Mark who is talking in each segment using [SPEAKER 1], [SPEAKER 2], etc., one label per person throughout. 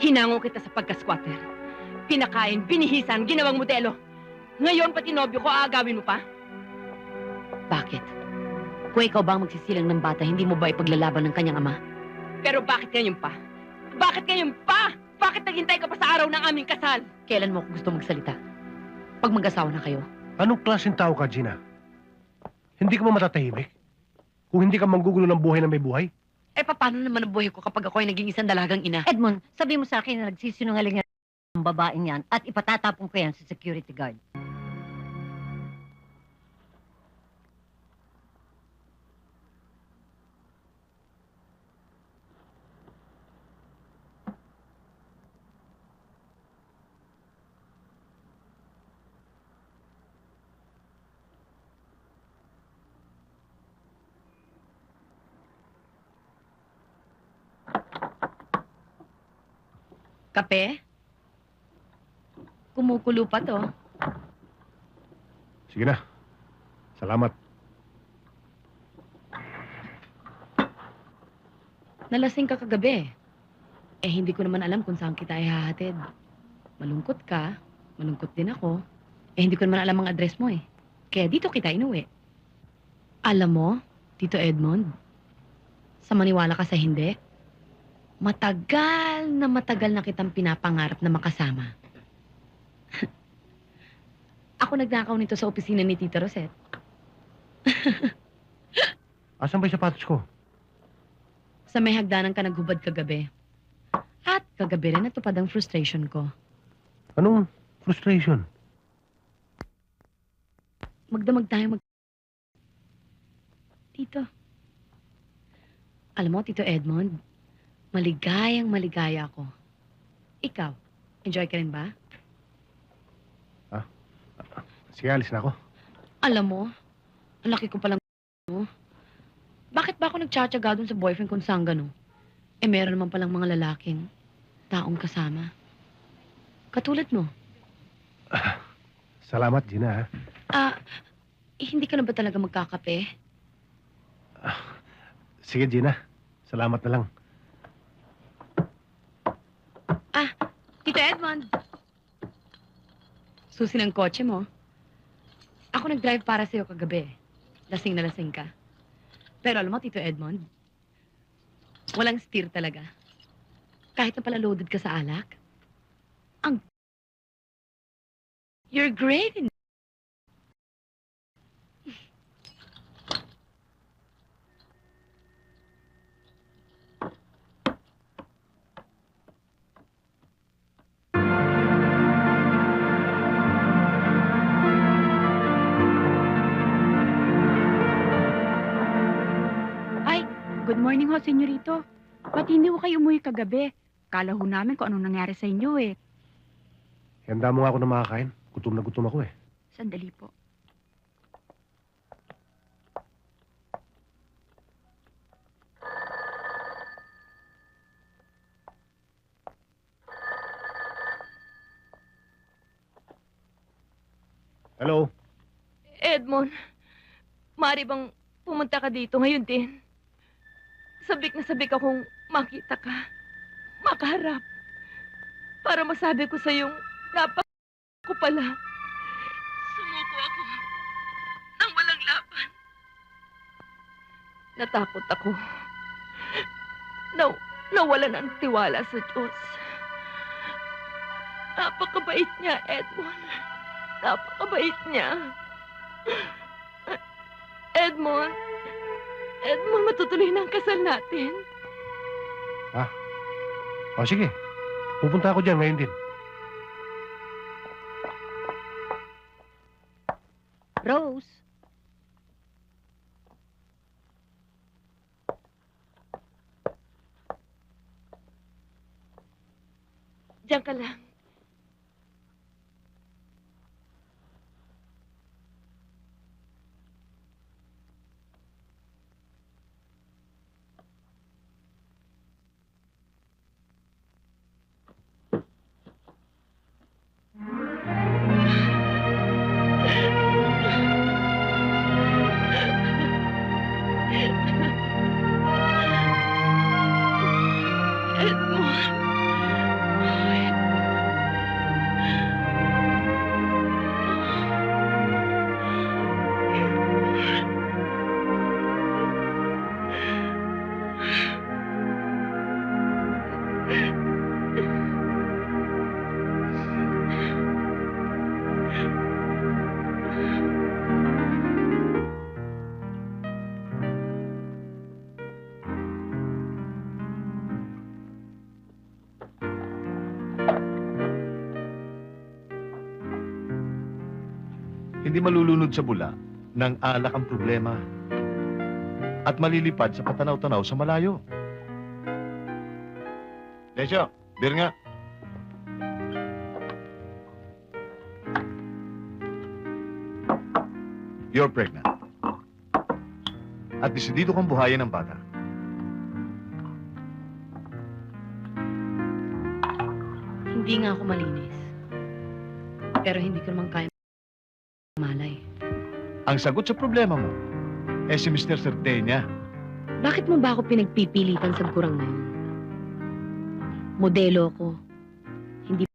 [SPEAKER 1] Hinango kita sa pagka-squatter. Pinakain, binihisan, ginawang modelo. Ngayon, pati nobyo ko, aagawin mo pa?
[SPEAKER 2] Bakit? Kung ikaw ba ang magsisilang ng bata, hindi mo ba ipaglalaban ng kanyang ama?
[SPEAKER 1] Pero bakit ngayon pa? Bakit ngayon pa? Bakit naghintay ka pa sa araw ng aming kasal?
[SPEAKER 2] Kailan mo ako gusto magsalita? Pag mag-asawa na kayo?
[SPEAKER 3] Anong klaseng tao ka, Gina? Hindi ka ba matatahimik? Kung hindi ka manggugulo ng buhay na may buhay?
[SPEAKER 2] Eh, paano naman ang buhay ko kapag ako ay naging isang dalagang ina?
[SPEAKER 4] Edmond, sabi mo sa akin na nagsisinungaling ang babaeng yan at ipatatapon ko yan sa security guard.
[SPEAKER 2] Kape? Kumukulo pa to.
[SPEAKER 3] Sige na. Salamat.
[SPEAKER 2] Nalasing ka kagabi. Eh, hindi ko naman alam kung saan kita ihahatid. Malungkot ka, malungkot din ako. Eh, hindi ko naman alam ang address mo eh. Kaya dito kita inuwi. Alam mo, Tito Edmond, sa maniwala ka sa hindi, matagal na matagal na kitang pinapangarap na makasama. ako nagnakaw nito sa opisina ni Tita Rosette.
[SPEAKER 3] Asan ba yung sapatos ko?
[SPEAKER 2] Sa may hagdanan ka naghubad kagabi. At kagabi rin natupad ang frustration ko.
[SPEAKER 3] Anong frustration?
[SPEAKER 2] Magdamag tayo mag... Tito. Alam mo, Tito Edmond, maligayang maligaya ako. Ikaw, enjoy ka rin ba?
[SPEAKER 3] Sige, alis na ako.
[SPEAKER 2] Alam mo, ang laki ko palang mo. Bakit ba ako nagtsatsaga dun sa boyfriend kong sanggano? Eh, meron naman palang mga lalaking taong kasama. Katulad mo.
[SPEAKER 3] Salamat, Gina. ha?
[SPEAKER 2] Ah, eh, hindi ka na ba talaga magkakape?
[SPEAKER 3] Sige, Gina. Salamat na lang.
[SPEAKER 2] Tito Edmond! Susi ng kotse mo. Ako nag-drive para sa'yo kagabi. Lasing na lasing ka. Pero alam mo, Tito Edmond, walang steer talaga. Kahit na pala loaded ka sa alak, ang... You're great in...
[SPEAKER 5] Good morning ho, senyorito. Ba't hindi ho kayo umuwi kagabi? Kala ho namin kung anong nangyari sa inyo eh.
[SPEAKER 3] Handa mo nga ako na makakain. Gutom na gutom ako eh.
[SPEAKER 5] Sandali po.
[SPEAKER 3] Hello?
[SPEAKER 1] Edmond, mari bang pumunta ka dito ngayon din? Sabik na sabik akong makita ka, makaharap, para masabi ko sa yung napak ko pala. Sumuko ako nang walang laban. Natakot ako. Naw nawalan ang tiwala sa Diyos. Napakabait niya, Edmond. Napakabait niya. Edmond, Edmond, matutuloy na ang kasal natin.
[SPEAKER 3] O sige. Pupunta ako dyan ngayon din.
[SPEAKER 4] Rose,
[SPEAKER 1] Diyan ka lang.
[SPEAKER 6] Hindi malulunod sa bula ng alak ang problema at malilipad sa patanaw-tanaw sa malayo. Desyo, beer nga. You're pregnant. At desidido kang buhayin ng bata.
[SPEAKER 7] Hindi nga ako malinis. Pero hindi ko naman kaya.
[SPEAKER 6] Ang sagot sa problema mo, eh si Mr. Certenia.
[SPEAKER 7] Bakit mo ba ako pinagpipilitan sa kurang na yun? Modelo ko. Hindi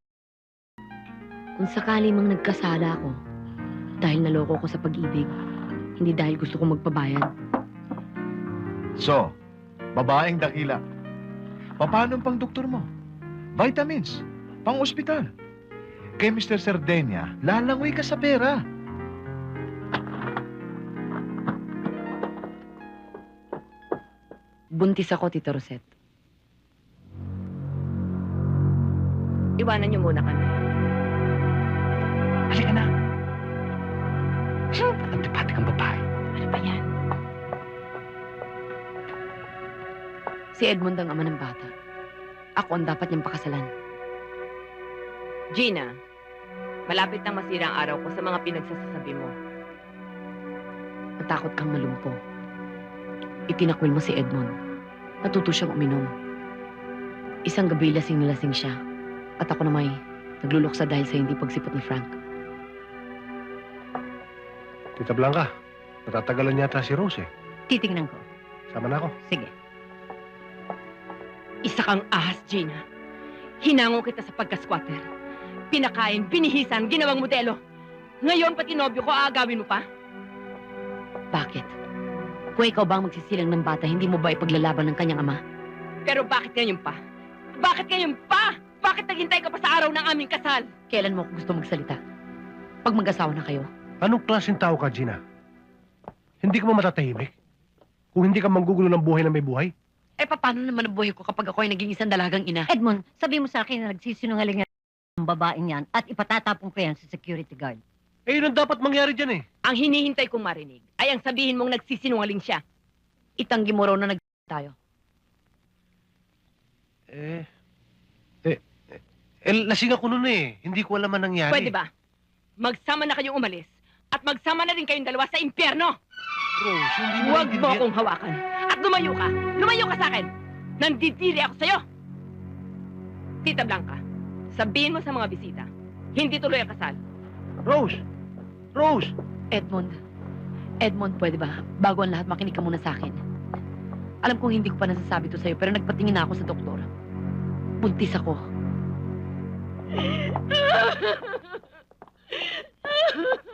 [SPEAKER 7] Kung sakali mang nagkasala ako dahil naloko ko sa pag-ibig, hindi dahil gusto kong magpabayad.
[SPEAKER 6] So, babaeng dakila. Paano ang pang doktor mo? Vitamins, pang ospital. Kay Mr. Cerdenia, lalangoy ka sa pera.
[SPEAKER 7] Buntis ako, Tito Roset.
[SPEAKER 1] Iwanan niyo muna kami.
[SPEAKER 3] Halika na. Antipati kang babae.
[SPEAKER 1] Ano ba yan?
[SPEAKER 7] Si Edmond ang ama ng bata. Ako ang dapat niyang pakasalan.
[SPEAKER 1] Gina, malapit nang masira ang araw ko sa mga pinagsasasabi mo.
[SPEAKER 7] Natakot kang malumpo. Itinakwil mo si Edmond. Natuto siyang uminom. Isang gabi lasing na lasing siya. At ako na may nagluluksa dahil sa hindi pagsipot ni Frank.
[SPEAKER 3] Tita Blanca, natatagalan yata si Rose eh.
[SPEAKER 4] Titingnan ko.
[SPEAKER 3] Sama na ako.
[SPEAKER 4] Sige.
[SPEAKER 1] Isa kang ahas, Gina. Hinango kita sa pagka-squatter. Pinakain, binihisan, ginawang modelo. Ngayon, pati nobyo ko, aagawin mo pa?
[SPEAKER 7] Bakit? Kung ikaw ba ang magsisilang ng bata, hindi mo ba ipaglalaban ng kanyang ama?
[SPEAKER 1] Pero bakit ngayon pa? Bakit ngayon pa? Bakit naghintay ka pa sa araw ng aming kasal?
[SPEAKER 7] Kailan mo ako gusto magsalita? Pag mag-asawa na kayo,
[SPEAKER 3] Anong klaseng tao ka, Gina? Hindi ka mo matatahimik? Kung hindi ka manggugulo ng buhay na may buhay?
[SPEAKER 7] eh paano naman ang buhay ko kapag ako ay naging isang dalagang ina?
[SPEAKER 4] Edmond, sabi mo sa akin na nagsisinungaling ang babaeng yan at ipatatapon ko yan sa security guard.
[SPEAKER 3] Eh, yun ang dapat mangyari dyan eh.
[SPEAKER 1] Ang hinihintay kong marinig ay ang sabihin mong nagsisinungaling siya.
[SPEAKER 7] Itanggi mo raw na nag tayo.
[SPEAKER 3] Eh, eh, eh, eh lasing ako noon eh. Hindi ko alam ang nangyari.
[SPEAKER 1] Pwede ba? Magsama na kayong umalis at magsama na rin kayong dalawa sa impyerno.
[SPEAKER 3] Rose, hindi mo
[SPEAKER 1] Huwag mo akong hawakan. At lumayo ka. Lumayo ka sa akin. Nandidiri ako sa'yo. Tita Blanca, sabihin mo sa mga bisita, hindi tuloy ang kasal.
[SPEAKER 3] Rose! Rose!
[SPEAKER 7] Edmond, Edmond, pwede ba? Bago ang lahat, makinig ka muna sa akin. Alam kong hindi ko pa nasasabi to sa'yo, pero nagpatingin na ako sa doktor. Buntis ako.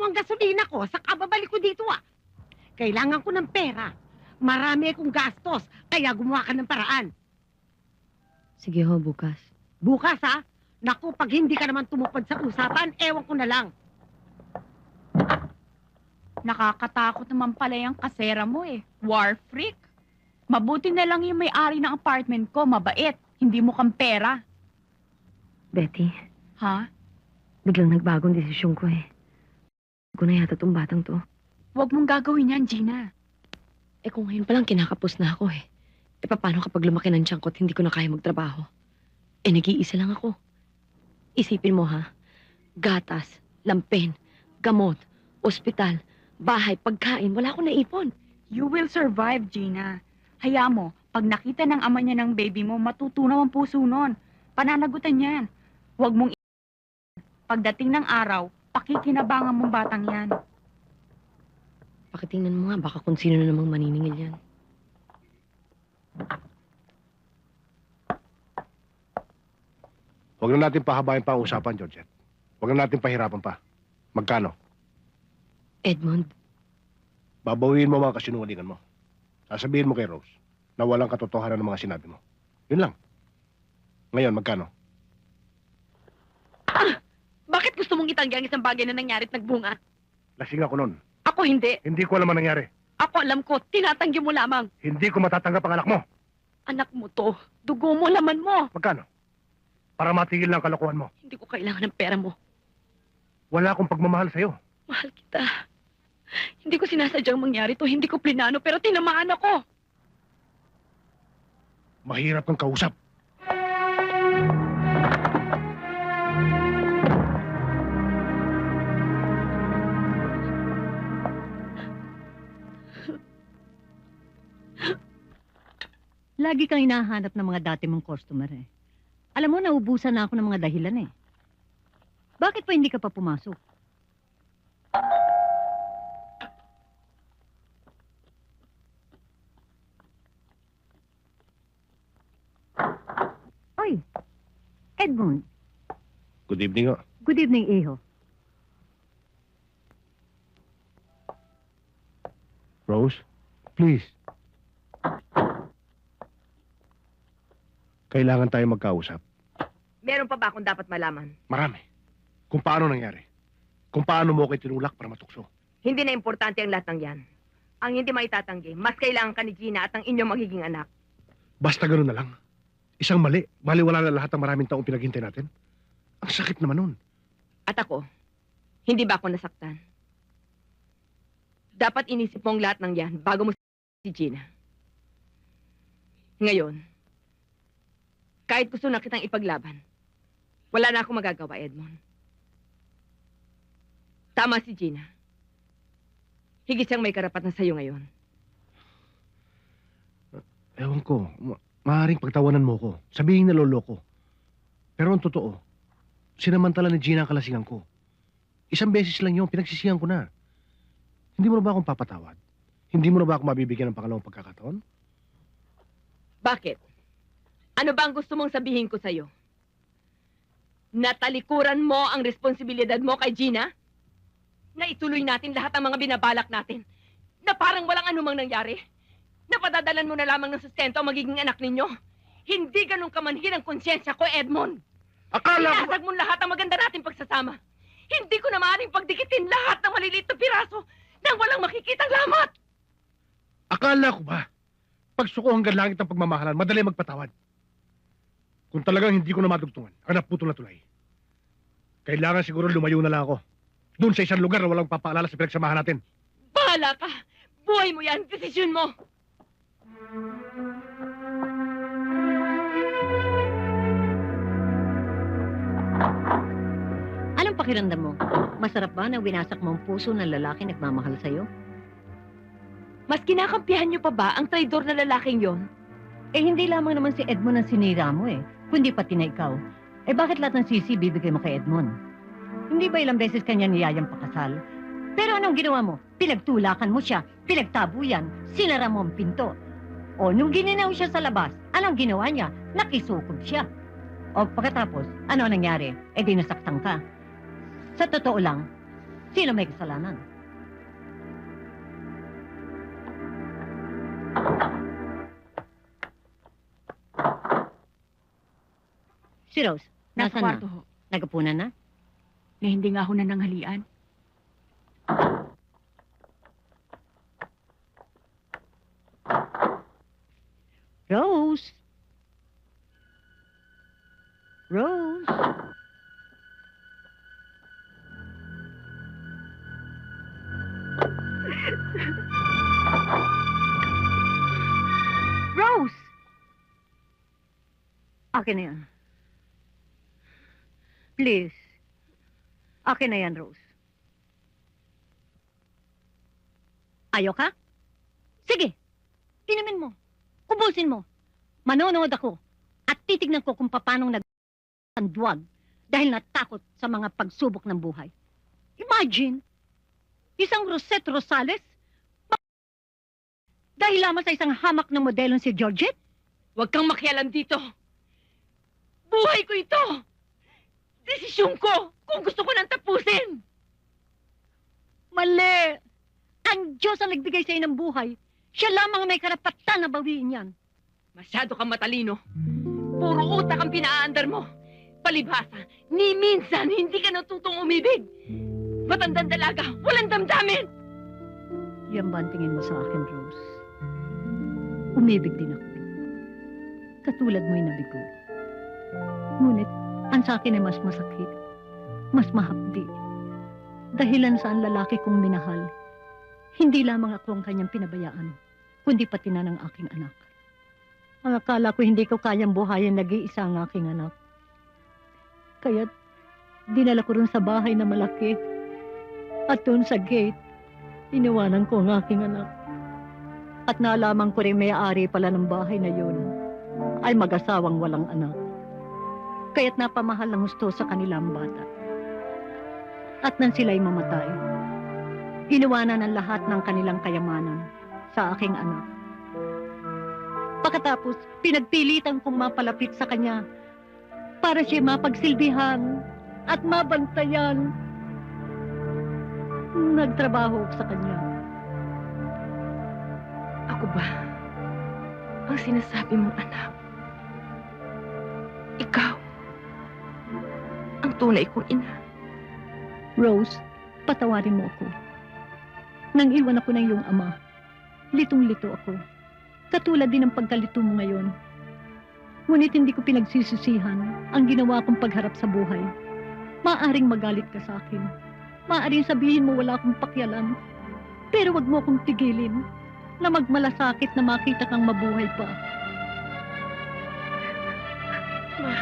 [SPEAKER 8] mo ang gasolina ko sa kababalik ko dito ah. Kailangan ko ng pera. Marami akong gastos, kaya gumawa ka ng paraan.
[SPEAKER 7] Sige ho, bukas.
[SPEAKER 8] Bukas ha, naku, pag hindi ka naman tumupad sa usapan, ewan ko na lang.
[SPEAKER 5] Nakakatakot naman pala yung kasera mo eh. War freak. Mabuti na lang yung may-ari ng apartment ko, mabait. Hindi mo kang pera.
[SPEAKER 7] Betty,
[SPEAKER 5] Ha?
[SPEAKER 7] biglang nagbago ang desisyon ko eh. Ko na yata tong batang to.
[SPEAKER 5] Huwag mong gagawin yan, Gina.
[SPEAKER 7] Eh kung ngayon palang kinakapos na ako eh. Eh paano kapag lumaki ng tiyan ko at hindi ko na kaya magtrabaho? Eh nag-iisa lang ako. Isipin mo ha, gatas, lampen, gamot, ospital, bahay, pagkain, wala akong naipon.
[SPEAKER 5] You will survive, Gina. Haya mo, pag nakita ng ama niya ng baby mo, matutunaw ang puso nun. Pananagutan yan. Huwag mong i- Pagdating ng araw, Pakikinabangan mong batang yan.
[SPEAKER 7] Pakitingnan mo nga, baka kung sino na namang maniningil yan.
[SPEAKER 3] Huwag na natin pahabain pa ang usapan, Georgette. Huwag na natin pahirapan pa. Magkano?
[SPEAKER 2] Edmond,
[SPEAKER 3] Babawiin mo mga kasinungalingan mo. Sasabihin mo kay Rose na walang katotohanan ng mga sinabi mo. Yun lang. Ngayon, magkano?
[SPEAKER 5] Mong itanggi ang isang bagay na nangyari at nagbunga?
[SPEAKER 3] Lasing ako nun.
[SPEAKER 5] Ako hindi.
[SPEAKER 3] Hindi ko alam ang nangyari.
[SPEAKER 5] Ako alam ko, tinatanggi mo lamang.
[SPEAKER 3] Hindi ko matatanggap ang anak mo.
[SPEAKER 5] Anak mo to. Dugo mo, laman mo.
[SPEAKER 3] Magkano? Para matigil lang ang kalokohan mo.
[SPEAKER 5] Hindi ko kailangan ng pera mo.
[SPEAKER 3] Wala akong pagmamahal sa'yo.
[SPEAKER 5] Mahal kita. Hindi ko sinasadyang mangyari to. Hindi ko plinano, pero tinamaan ako.
[SPEAKER 3] Mahirap kang kausap.
[SPEAKER 4] Lagi kang hinahanap ng mga dati mong customer eh. Alam mo, naubusan na ako ng mga dahilan eh. Bakit pa hindi ka pa pumasok? Oy, Edmund,
[SPEAKER 3] Good evening, ho.
[SPEAKER 4] good evening, Iho.
[SPEAKER 3] Rose, please. Kailangan tayo magkausap.
[SPEAKER 1] Meron pa ba akong dapat malaman?
[SPEAKER 3] Marami. Kung paano nangyari. Kung paano mo ako tinulak para matukso.
[SPEAKER 1] Hindi na importante ang lahat ng yan. Ang hindi maitatanggi, mas kailangan ka ni Gina at ang inyong magiging anak.
[SPEAKER 3] Basta ganun na lang. Isang mali. Maliwala na lahat ng maraming taong pinaghintay natin. Ang sakit naman nun.
[SPEAKER 1] At ako, hindi ba ako nasaktan? Dapat inisip mo ang lahat ng yan bago mo si Gina. Ngayon, kahit gusto na kitang ipaglaban, wala na akong magagawa, Edmond. Tama si Gina. Higit siyang may karapatan sa'yo ngayon.
[SPEAKER 3] Ewan ko. Ma- maaaring pagtawanan mo ko. Sabihin na lolo ko. Pero ang totoo, sinamantala ni Gina ang kalasingan ko. Isang beses lang yun, pinagsisihan ko na. Hindi mo na ba akong papatawad? Hindi mo na ba ako mabibigyan ng pangalawang pagkakataon?
[SPEAKER 1] Bakit? Ano ba ang gusto mong sabihin ko sa'yo? Natalikuran mo ang responsibilidad mo kay Gina? Na ituloy natin lahat ang mga binabalak natin? Na parang walang anumang nangyari? Na padadalan mo na lamang ng sustento ang magiging anak ninyo? Hindi ganun kamanhin ang konsyensya ko, Edmond.
[SPEAKER 3] Akala ko...
[SPEAKER 1] Inasag mo lahat ang maganda nating pagsasama. Hindi ko na maaaring pagdikitin lahat ng maliliit na piraso nang walang makikitang lamat.
[SPEAKER 3] Akala ko ba? Pagsuko hanggang langit ng pagmamahalan, madali magpatawad. Kung talagang hindi ko na madugtungan, ang naputol na tulay. Kailangan siguro lumayo na lang ako. Doon sa isang lugar na walang papaalala sa pinagsamahan natin.
[SPEAKER 1] Bahala ka! Buhay mo yan! Desisyon mo!
[SPEAKER 4] Anong pakiramdam mo? Masarap ba na winasak mo ang puso ng lalaki nagmamahal sa'yo?
[SPEAKER 1] Mas kinakampihan niyo pa ba ang traidor na lalaking yon?
[SPEAKER 4] Eh, hindi lamang naman si Edmond ang sinira mo eh, kundi pati na ikaw. Eh, bakit lahat ng sisi bibigay mo kay Edmond? Hindi ba ilang beses kanya niyayang pakasal? Pero anong ginawa mo? Pinagtulakan mo siya, pinagtabo yan, sinara mo ang pinto. O, nung gininaw siya sa labas, anong ginawa niya? Nakisukob siya. O, pagkatapos, ano ang nangyari? Eh, di nasaktan ka. Sa totoo lang, sino may kasalanan? Si Rose,
[SPEAKER 5] Nasa
[SPEAKER 4] nasaan
[SPEAKER 5] kwarto
[SPEAKER 4] na?
[SPEAKER 5] ho.
[SPEAKER 4] Nagapunan na?
[SPEAKER 5] Na hindi nga ako nananghalian.
[SPEAKER 4] Rose? Rose? Rose! Akin na yan. Please. Akin na yan, Rose. Ayaw ka? Sige. Inumin mo. Ubusin mo. Manonood ako at titignan ko kung paano nag duwag dahil natakot sa mga pagsubok ng buhay. Imagine, isang Rosette Rosales dahil lamang sa isang hamak na modelong si Georgette?
[SPEAKER 1] Huwag kang makialam dito. Buhay ko ito! Desisyon ko kung gusto ko nang tapusin.
[SPEAKER 9] Mali! Ang Diyos ang nagbigay sa ng buhay. Siya lamang ang may karapatan na bawiin yan.
[SPEAKER 1] Masyado kang matalino. Puro utak ang pinaandar mo. Palibhasa, ni minsan hindi ka natutong umibig. Matandang dalaga, walang damdamin.
[SPEAKER 9] Yan ba ang tingin mo sa akin, Rose? Umibig din ako. Katulad mo'y nabigo. Ngunit, ang sa akin ay mas masakit. Mas mahapdi. Dahilan sa ang lalaki kong minahal. Hindi lamang ako ang kanyang pinabayaan, kundi pati na ng aking anak. Ang akala ko hindi ko kayang buhayin nag-iisa ang aking anak. Kaya dinala ko rin sa bahay na malaki. At doon sa gate, Iniwanan ko ang aking anak. At naalaman ko rin may-ari pala ng bahay na yun ay mag-asawang walang anak. Kaya't napamahal ng gusto sa kanilang bata. At nang sila'y mamatay, iniwanan ang lahat ng kanilang kayamanan sa aking anak. Pagkatapos, pinagpilitan kong mapalapit sa kanya para siya mapagsilbihan at mabantayan Nagtrabaho sa kanya.
[SPEAKER 1] Ako ba? Ang sinasabi mong anak. Ikaw. Tunay kong ina.
[SPEAKER 9] Rose, patawarin mo ako. Nang iwan ako ng iyong ama, litong-lito ako. Katulad din ng pagkalito mo ngayon. Ngunit hindi ko pinagsisisihan ang ginawa kong pagharap sa buhay. Maaring magalit ka sa akin. Maaring sabihin mo wala akong pakialam. Pero wag mo akong tigilin na magmalasakit na makita kang mabuhay pa.
[SPEAKER 1] Ma.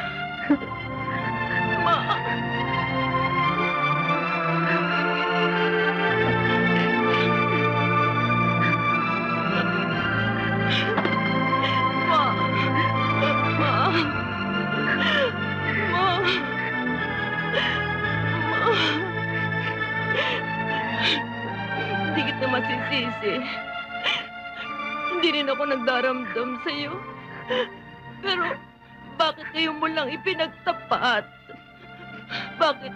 [SPEAKER 1] Masisisi. Hindi rin ako nagdaramdam sa'yo. Pero bakit kayo mo lang ipinagtapat? Bakit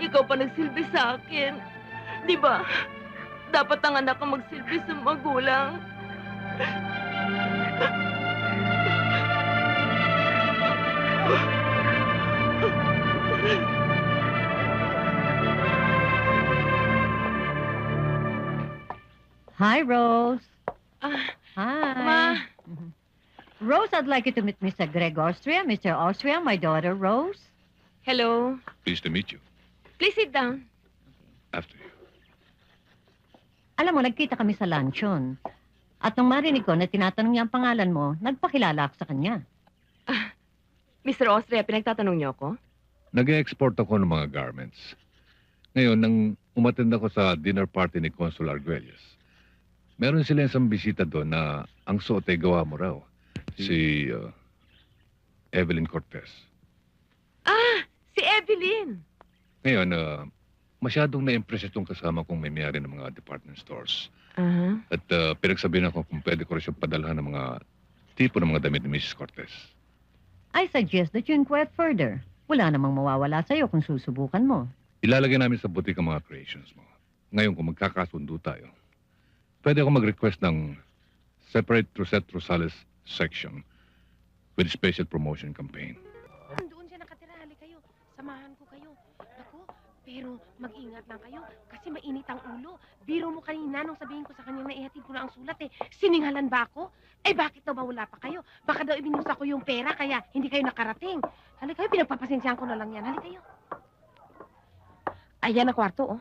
[SPEAKER 1] ikaw pa nagsilbi sa akin? Di ba? Dapat ang anak ang magsilbi sa magulang.
[SPEAKER 9] Hi, Rose.
[SPEAKER 1] Ah,
[SPEAKER 9] Hi.
[SPEAKER 1] Ma.
[SPEAKER 9] Mhm. Rose, I'd like you to meet Mr. Greg Austria. Mr. Austria, my daughter, Rose.
[SPEAKER 1] hello.
[SPEAKER 10] Pleased to meet you.
[SPEAKER 1] Please sit down.
[SPEAKER 10] After you.
[SPEAKER 9] Alam mo, nagkita kami sa luncheon. At nung marinig ko na tinatanong niya ang pangalan mo, nagpakilala ako sa kanya.
[SPEAKER 1] Mr. Austria, pinagtatanong niyo ako?
[SPEAKER 10] Nag-export ako ng mga garments. Ngayon, nang umattend ako sa dinner party ni Consul Arguelles, meron sila isang bisita doon na ang suot ay gawa mo raw. Si uh, Evelyn Cortez.
[SPEAKER 1] Ah, si Evelyn.
[SPEAKER 10] Ngayon, uh, masyadong na-impress itong kasama kong may mayari ng mga department stores.
[SPEAKER 1] Aha.
[SPEAKER 10] At uh, pinagsabihan ako kung pwede ko rin siyang padalhan ng mga tipo ng mga damit ni Mrs. Cortez.
[SPEAKER 9] I suggest that you inquire further. Wala namang mawawala sa'yo kung susubukan mo.
[SPEAKER 10] Ilalagay namin sa butik ang mga creations mo. Ngayon, kung magkakasundo tayo, pwede ako mag-request ng separate Rosette Rosales section with special promotion campaign.
[SPEAKER 11] Doon siya nakatira. Hali kayo. Samahan ko kayo. Ako, pero mag-ingat lang kayo kasi mainit ang ulo. Biro mo kanina nung sabihin ko sa kanya na ihatid ko na ang sulat eh. Sininghalan ba ako? Eh bakit daw ba pa kayo? Baka daw ibinusa ko yung pera kaya hindi kayo nakarating. Hali kayo, pinagpapasensyahan ko na lang yan. Hali kayo. Ayan ang kwarto, oh.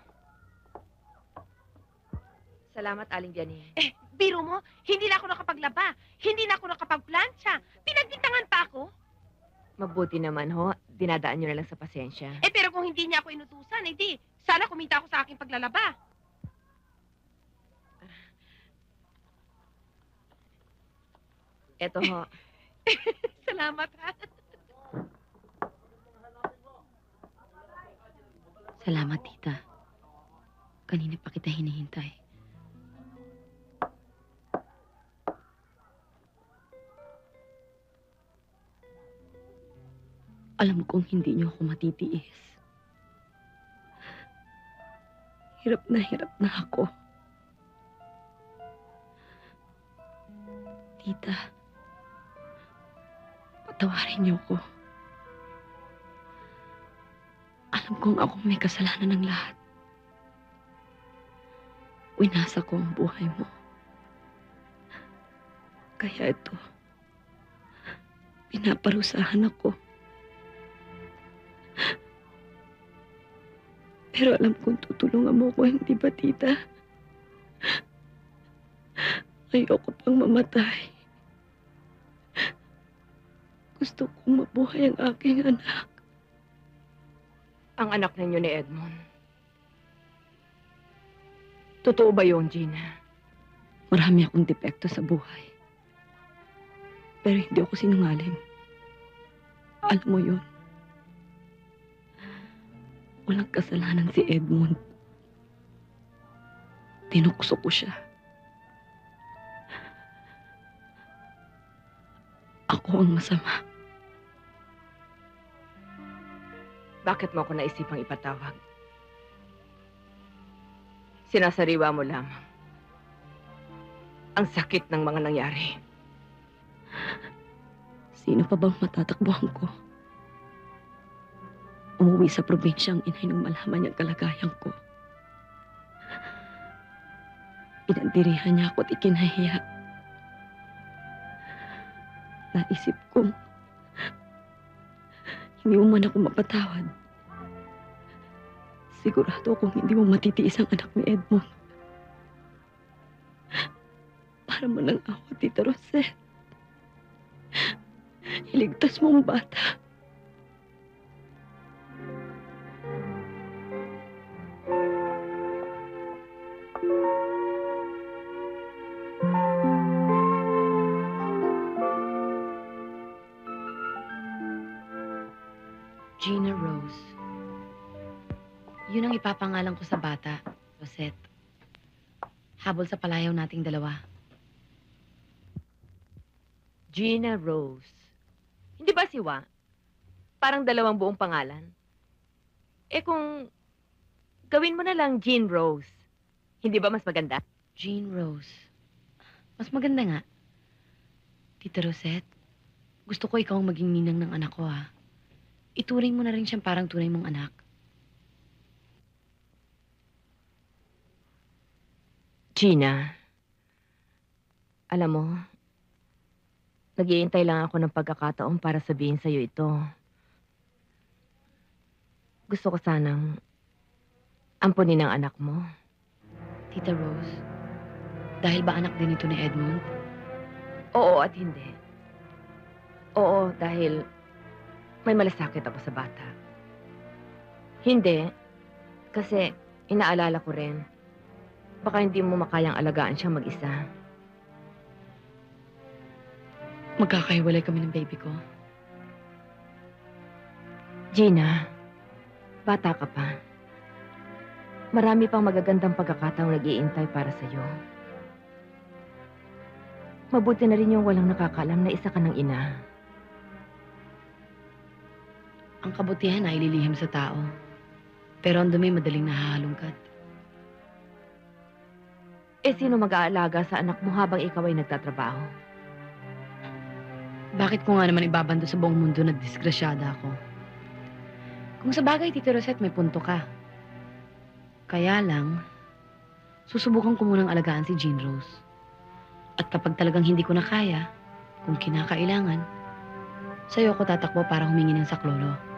[SPEAKER 1] Salamat, Aling Janine.
[SPEAKER 11] Eh, biro mo, hindi na ako nakapaglaba. Hindi na ako nakapagplansya. Pinagbintangan pa ako.
[SPEAKER 1] Mabuti naman, ho. Dinadaan niyo na lang sa pasensya.
[SPEAKER 11] Eh, pero kung hindi niya ako inutusan, eh di, sana kumita ako sa aking paglalaba.
[SPEAKER 1] Eto, ho.
[SPEAKER 11] Salamat, ha?
[SPEAKER 2] Salamat, tita. Kanina pa kita hinihintay. Alam kong hindi niyo ako matitiis. Hirap na hirap na ako. Tita, patawarin niyo ko. Alam kong akong may kasalanan ng lahat. Winasa ko ang buhay mo. Kaya ito, pinaparusahan ako. Pero alam kong tutulungan mo ko, hindi ba, tita? Ayoko pang mamatay. Gusto kong mabuhay ang aking anak.
[SPEAKER 1] Ang anak ninyo ni Edmond. Totoo ba yun, Gina?
[SPEAKER 2] Marami akong depekto sa buhay. Pero hindi ako sinungaling. Alam mo yun. Walang kasalanan si Edmund. Tinukso ko siya. Ako ang masama.
[SPEAKER 1] Bakit mo ako naisipang ipatawag? Sinasariwa mo lamang. Ang sakit ng mga nangyari.
[SPEAKER 2] Sino pa bang matatakbuhan ko? Umuwi sa probinsya ang inay nung malaman niyang kalagayan ko. Pinagdirihan niya ako at ikinahiya. Naisip kong hindi mo man ako mapatawad. Sigurado akong hindi mo matitiis ang anak ni Edmond. Para mo nang ako, Tita Rosette. Iligtas mo ang bata. Gina Rose. Yun ang ipapangalan ko sa bata, Rosette. Habol sa palayaw nating dalawa.
[SPEAKER 1] Gina Rose. Hindi ba siwa? Parang dalawang buong pangalan. Eh kung gawin mo na lang Jean Rose, hindi ba mas maganda?
[SPEAKER 2] Jean Rose. Mas maganda nga. Tita Rosette, gusto ko ikaw ang maging ninang ng anak ko, ha? Ituring mo na rin siyang parang tunay mong anak.
[SPEAKER 1] Gina, alam mo, nagiintay lang ako ng pagkakataon para sabihin sa'yo ito. Gusto ko sanang ampunin ang anak mo.
[SPEAKER 2] Tita Rose, dahil ba anak din ito ni Edmund?
[SPEAKER 1] Oo at hindi. Oo, dahil may malasakit ako sa bata. Hindi, kasi inaalala ko rin, baka hindi mo makayang alagaan siya mag-isa.
[SPEAKER 2] Magkakahiwalay kami ng baby ko.
[SPEAKER 1] Gina, bata ka pa. Marami pang magagandang pagkakataong nag-iintay para sa'yo. Mabuti na rin yung walang nakakalam na isa ka ng ina.
[SPEAKER 2] Ang kabutihan ay ililihim sa tao. Pero ang dumi madaling nahahalungkat.
[SPEAKER 1] Eh, sino mag-aalaga sa anak mo habang ikaw ay nagtatrabaho?
[SPEAKER 2] Bakit ko nga naman ibabando sa buong mundo na disgrasyada ako? Kung sa bagay, Tito Rosette, may punto ka. Kaya lang, susubukan ko munang alagaan si Jean Rose. At kapag talagang hindi ko na kaya, kung kinakailangan, sa'yo ako tatakbo para humingi ng saklolo.